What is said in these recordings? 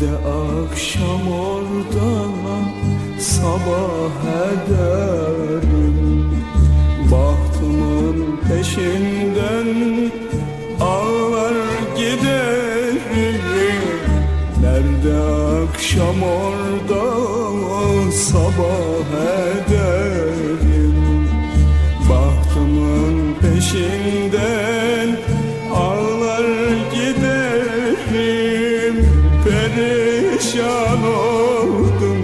de akşam orada sabah ederim Bahtımın peşinden ağlar giderim. Nerede akşam orada sabah ederim perişan oldum.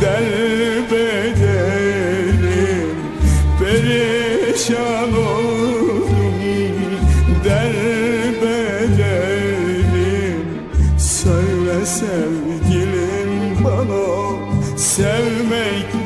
Derbederim perişan oldum. Derbederim Söyle sevgilim bana sevmek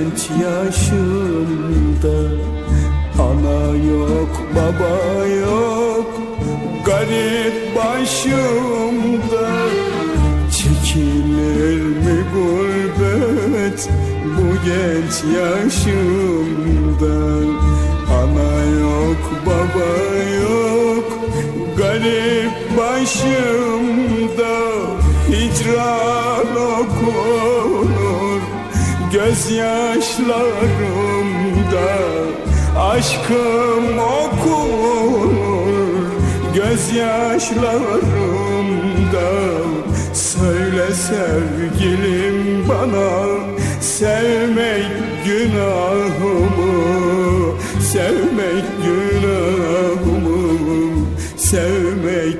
genç yaşımda. Ana yok baba yok Garip başımda. Çekilir mi gurbet Bu genç yaşımda? Ana yok baba yok Garip başımda. Hicran okunur Gözyaşlarımda Aşkım okunur. Gözyaşlarımda Söyle sevgilim bana Sevmek günahımı Sevmek günahımı Sevmek